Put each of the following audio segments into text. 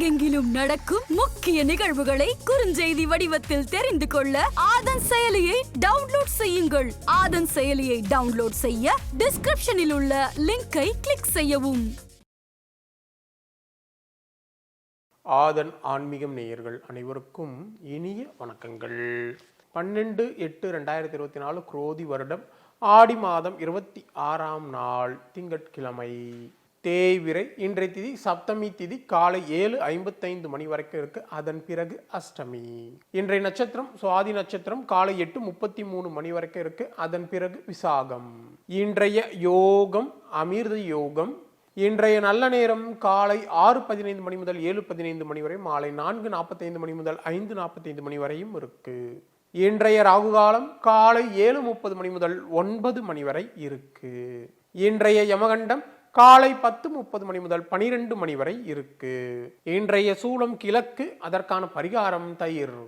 உலகெங்கிலும் நடக்கும் முக்கிய நிகழ்வுகளை குறுஞ்செய்தி வடிவத்தில் தெரிந்து கொள்ள ஆதன் செயலியை டவுன்லோட் செய்யுங்கள். ஆதன் செயலியை டவுன்லோட் செய்ய டிஸ்கிரிப்ஷனில் உள்ள லிங்கை கிளிக் செய்யவும். ஆதன் ஆன்மீகம் நேயர்கள் அனைவருக்கும் இனிய வணக்கங்கள். பன்னெண்டு எட்டு ரெண்டாயிரத்தி இருபத்தி நாலு குரோதி வருடம் ஆடி மாதம் இருபத்தி ஆறாம் நாள் திங்கட்கிழமை. தேய்விரை இன்றைய திதி சப்தமி திதி காலை ஏழு ஐம்பத்தைந்து மணி வரைக்கும் இருக்கு. அதன் பிறகு அஷ்டமி. இன்றைய நட்சத்திரம் சுவாதி நட்சத்திரம் காலை எட்டு முப்பத்தி மூணு மணி வரைக்கும் இருக்கு. அதன் பிறகு விசாகம். இன்றைய யோகம் அமிர்த யோகம். இன்றைய நல்ல நேரம் காலை ஆறு பதினைந்து மணி முதல் ஏழு பதினைந்து மணி வரை மாலை நான்கு நாற்பத்தைந்து மணி முதல் ஐந்து நாற்பத்தைந்து மணி வரையும் இருக்கு. இன்றைய ராகுகாலம் காலை ஏழு முப்பது மணி முதல் ஒன்பது மணி வரை இருக்கு. இன்றைய யமகண்டம் காலை பத்து முப்பது மணி முதல் பனிரெண்டு மணி வரை இருக்கு. இன்றைய சூளம் கிழக்கு அதற்கான பரிகாரம் தயிர்.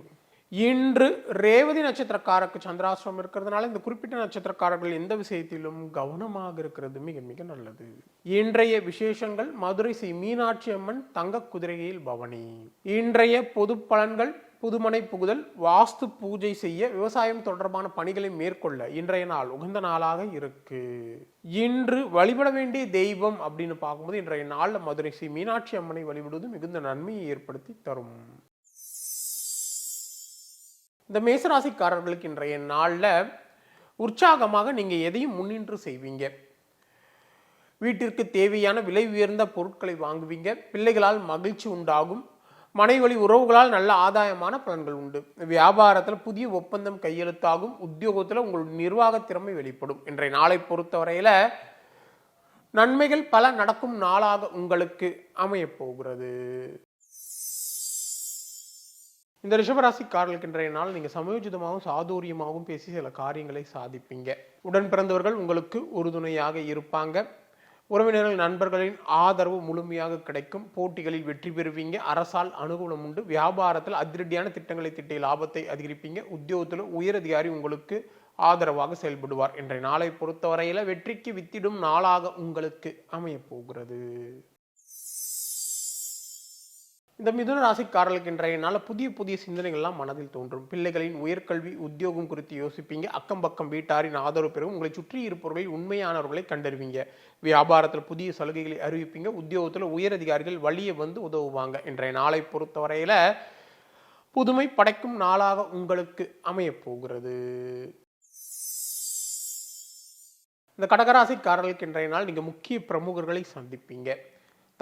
இன்று ரேவதி நட்சத்திரக்காரருக்கு சந்திராசிரமம் இருக்கிறதுனால இந்த குறிப்பிட்ட நட்சத்திரக்காரர்கள் எந்த விஷயத்திலும் கவனமாக இருக்கிறது மிக மிக நல்லது. இன்றைய விசேஷங்கள் மதுரை ஸ்ரீ மீனாட்சி அம்மன் தங்க குதிரையில் பவனி. இன்றைய பொது பலன்கள் புதுமனை புகுதல் வாஸ்து பூஜை செய்ய விவசாயம் தொடர்பான பணிகளை மேற்கொள்ள இன்றைய நாள் உகந்த நாளாக இருக்கு. இன்று வழிபட வேண்டிய தெய்வம் அப்படின்னு பார்க்கும்போது இன்றைய நாளில் மதுரை ஸ்ரீ மீனாட்சி அம்மனை வழிபடுவது மிகுந்த நன்மையை ஏற்படுத்தி தரும். இந்த மேசராசிக்காரர்களுக்கு இன்றைய நாளில் உற்சாகமாக நீங்கள் எதையும் முன்னின்று செய்வீங்க. வீட்டிற்கு தேவையான விலை உயர்ந்த பொருட்களை வாங்குவீங்க. பிள்ளைகளால் மகிழ்ச்சி உண்டாகும். மனைவழி உறவுகளால் நல்ல ஆதாயமான பலன்கள் உண்டு. வியாபாரத்தில் புதிய ஒப்பந்தம் கையெழுத்தாகும். உத்தியோகத்தில் உங்களுடைய நிர்வாக திறமை வெளிப்படும். இன்றைய நாளை பொறுத்தவரையில் நன்மைகள் பல நடக்கும் நாளாக உங்களுக்கு அமையப் போகிறது. இந்த ரிஷபராசிக்காரர்களுக்கு இன்றைய நாள் நீங்கள் சமயோஜிதமாகவும் சாதுரியமாகவும் பேசி சில காரியங்களை சாதிப்பீங்க. உடன் பிறந்தவர்கள் உங்களுக்கு உறுதுணையாக இருப்பாங்க. உறவினர்கள் நண்பர்களின் ஆதரவு முழுமையாக கிடைக்கும். போட்டிகளில் வெற்றி பெறுவீங்க. அரசால் அனுகூலம் உண்டு. வியாபாரத்தில் அதிரடியான திட்டங்களை திட்டிய லாபத்தை அதிகரிப்பீங்க. உத்தியோகத்தில் உயரதிகாரி உங்களுக்கு ஆதரவாக செயல்படுவார். இன்றைய நாளை பொறுத்தவரையில் வெற்றிக்கு வித்திடும் நாளாக உங்களுக்கு அமையப் போகிறது இந்த மிதுன ராசிக்காரர்களுக்கு இன்றைய நாள் புதிய புதிய சிந்தனைகள்லாம் மனதில் தோன்றும். பிள்ளைகளின் உயர்கல்வி உத்தியோகம் குறித்து யோசிப்பீங்க. அக்கம் பக்கம் வீட்டாரின் ஆதரவு பெறும். உங்களை சுற்றி இருப்பவர்களில் உண்மையானவர்களை கண்டறிவீங்க. வியாபாரத்தில் புதிய சலுகைகளை அறிவிப்பீங்க. உத்தியோகத்தில் உயர் அதிகாரிகள் வழியை வந்து உதவுவாங்க. இன்றைய நாளை பொறுத்தவரையில் புதுமை படைக்கும் நாளாக உங்களுக்கு அமையப்போகிறது இந்த கடகராசிக்காரர்களுக்கு இன்றைய நாள் நீங்கள் முக்கிய பிரமுகர்களை சந்திப்பீங்க.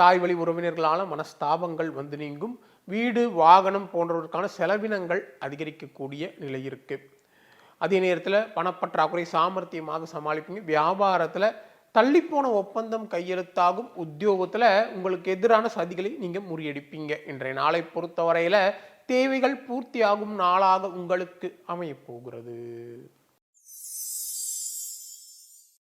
தாய் வழி உறவினர்களால் மனஸ்தாபங்கள் வந்து நீங்கும். வீடு வாகனம் போன்றவற்றுக்கான செலவினங்கள் அதிகரிக்கக்கூடிய நிலை இருக்கு. அதே நேரத்தில் பணப்பற்றாக்குறை சாமர்த்தியமாக சமாளிப்பீங்க. வியாபாரத்தில் தள்ளிப்போன ஒப்பந்தம் கையெழுத்தாகும். உத்தியோகத்தில் உங்களுக்கு எதிரான சதிகளை நீங்கள் முறியடிப்பீங்க. இன்றைய நாளை பொறுத்தவரையில் தேவைகள் பூர்த்தியாகும் நாளாக உங்களுக்கு அமையப் போகிறது.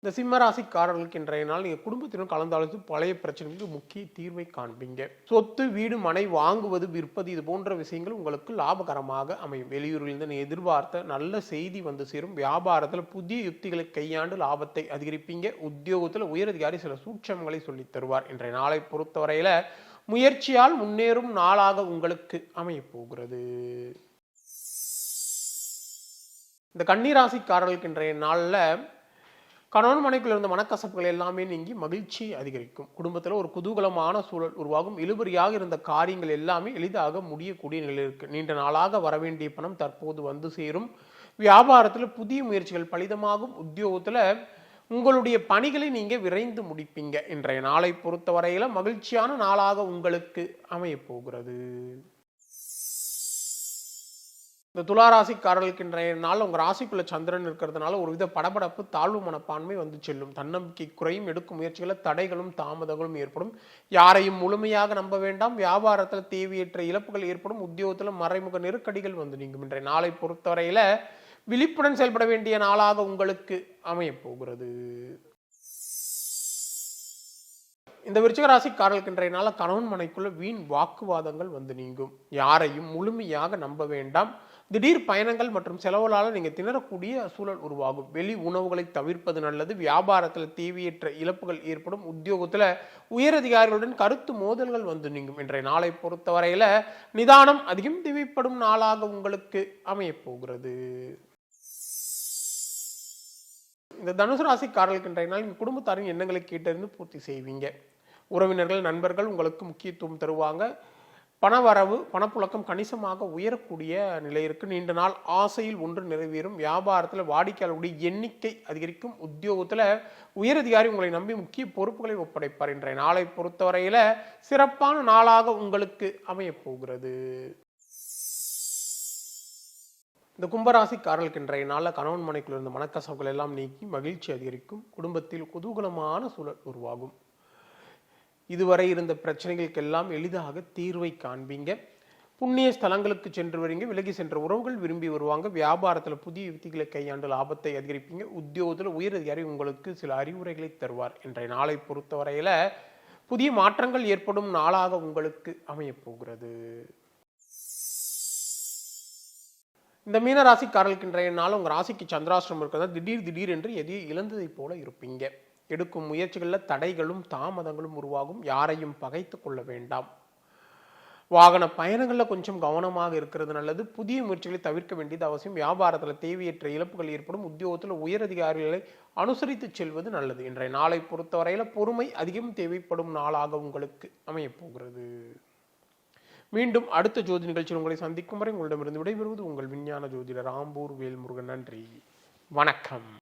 இந்த சிம்மராசிக்காரர்களுக்கு இன்றைய நாள் நீங்கள் குடும்பத்தினர் கலந்தாலோசித்து பழைய பிரச்சனைகளுக்கு முக்கிய தீர்வை காண்பீங்க. சொத்து வீடு மனை வாங்குவது விற்பது இது போன்ற விஷயங்கள் உங்களுக்கு லாபகரமாக அமையும். வெளியூரிலிருந்து நீ எதிர்பார்த்த நல்ல செய்தி வந்து சேரும். வியாபாரத்தில் புதிய யுக்திகளை கையாண்டு லாபத்தை அதிகரிப்பீங்க. உத்தியோகத்தில் உயரதிகாரி சில சூட்சமங்களை சொல்லித் தருவார். இன்றைய நாளை பொறுத்தவரையில் முயற்சியால் முன்னேறும் நாளாக உங்களுக்கு அமையப்போகிறது இந்த கன்னிராசிக்காரர்களுக்கு இன்றைய நாளில் கணவன் மனைக்குள்ள இருந்த மனக்கசப்புகள் எல்லாமே நீங்கி மகிழ்ச்சி அதிகரிக்கும். குடும்பத்தில் ஒரு குதூகலமான சூழல் உருவாகும். இழுபறியாக இருந்த காரியங்கள் எல்லாமே எளிதாக முடியக்கூடிய நிலை இருக்கு. நீண்ட நாளாக வரவேண்டிய பணம் தற்போது வந்து சேரும். வியாபாரத்தில் புதிய முயற்சிகள் பலிதமாகும். உத்தியோகத்தில் உங்களுடைய பணிகளை நீங்கள் விரைந்து முடிப்பீங்க. இன்றைய நாளை பொறுத்தவரையில் மகிழ்ச்சியான நாளாக உங்களுக்கு அமையப் போகிறது. இந்த துளாராசிக்காரர்களுக்கு இன்றைய நாள் உங்கள் ராசிக்குள்ள சந்திரன் இருக்கிறதுனால ஒரு வித படபடப்பு தாழ்வு மனப்பான்மை வந்து செல்லும். தன்னம்பிக்கை குறையும் எடுக்கும் முயற்சிகளில் தடைகளும் தாமதங்களும் ஏற்படும். யாரையும் முழுமையாக நம்ப வேண்டாம். வியாபாரத்தில் தேவையற்ற இழப்புகள் ஏற்படும். உத்தியோகத்தில் மறைமுக நெருக்கடிகள் வந்து நீங்கும். இன்றைய நாளை பொறுத்தவரையில் விழிப்புடன் செயல்பட வேண்டிய நாளாக உங்களுக்கு அமையப் போகிறது. இந்த விருச்சிக ராசிக்காரர்களுக்கு கணவன் மனைக்குள்ள வீண் வாக்குவாதங்கள் வந்து நீங்கும். யாரையும் முழுமையாக நம்ப வேண்டாம். திடீர் பயணங்கள் மற்றும் செலவுகளால் நீங்கள் திணறக்கூடிய சூழல் உருவாகும். வெளி உணவுகளை தவிர்ப்பது நல்லது. வியாபாரத்தில் தேவையற்ற இழப்புகள் ஏற்படும். உத்தியோகத்தில் உயரதிகாரிகளுடன் கருத்து மோதல்கள் வந்து நீங்கும். இன்றைய நாளை பொறுத்தவரையில் நிதானம் அதிகம் தேவைப்படும் நாளாக உங்களுக்கு அமையப் போகிறது. இந்த தனுசு ராசிக்காரர்களுக்கு இன்றைய நாள் குடும்பத்தாரின் எண்ணங்களை கேட்டறிந்து பூர்த்தி செய்வீங்க. உறவினர்கள் நண்பர்கள் உங்களுக்கு முக்கியத்துவம் தருவாங்க. பணவரவு பணப்புழக்கம் கணிசமாக உயரக்கூடிய நிலை இருக்குது நீண்ட நாள் ஆசையில் ஒன்று நிறைவேறும். வியாபாரத்தில் வாடிக்கையாளருடைய எண்ணிக்கை அதிகரிக்கும். உத்தியோகத்தில் உயரதிகாரி உங்களை நம்பி முக்கிய பொறுப்புகளை ஒப்படைப்பார் இன்றைய நாளை பொறுத்தவரையில் சிறப்பான நாளாக உங்களுக்கு அமையப் போகிறது. இந்த கும்பராசிக்காரர்களுக்கு இன்றைய நாளில் கணவன் மனைக்குள் இருந்த மனக்கசவுகள் எல்லாம் நீக்கி மகிழ்ச்சி அதிகரிக்கும். குடும்பத்தில் குதூகலமான சூழல் உருவாகும். இதுவரை இருந்த பிரச்சனைகளுக்கெல்லாம் எளிதாக தீர்வை காண்பீங்க. புண்ணிய ஸ்தலங்களுக்கு சென்று வரீங்க விலகி சென்ற உறவுகள் விரும்பி வருவாங்க. வியாபாரத்தில் புதிய யுக்திகளை கையாண்டு லாபத்தை அதிகரிப்பீங்க. உத்தியோகத்தில் உயர் அதிகாரி உங்களுக்கு சில அறிவுரைகளை தருவார். இன்றைய நாளை பொறுத்தவரையில் புதிய மாற்றங்கள் ஏற்படும் நாளாக உங்களுக்கு அமையப்போகிறது இந்த மீன ராசிக்காரர்களுக்கு இன்றைய நாள் உங்கள் ராசிக்கு சந்திராசிரமம் இருக்கிறதா திடீர் திடீர் என்று எதையும் இழந்ததைப் போல இருப்பீங்க. எடுக்கும் முயற்சிகளில் தடைகளும் தாமதங்களும் உருவாகும். யாரையும் பகைத்து கொள்ள வேண்டாம். வாகன பயணங்களில் கொஞ்சம் கவனமாக இருக்கிறது நல்லது. புதிய முயற்சிகளை தவிர்க்க வேண்டியது அவசியம். வியாபாரத்தில் தேவையற்ற இழப்புகள் ஏற்படும். உத்தியோகத்தில் உயரதிகாரிகளை அனுசரித்து செல்வது நல்லது. இன்றைய நாளை பொறுத்தவரையில் பொறுமை அதிகம் தேவைப்படும் நாளாக உங்களுக்கு அமையப்போகிறது மீண்டும் அடுத்த ஜோதி நிகழ்ச்சியில் உங்களை சந்திக்கும் வரை உங்களிடமிருந்து விடைபெறுவது உங்கள் விஞ்ஞான ஜோதிடர் ஆம்பூர் வேல்முருகன். நன்றி. வணக்கம்.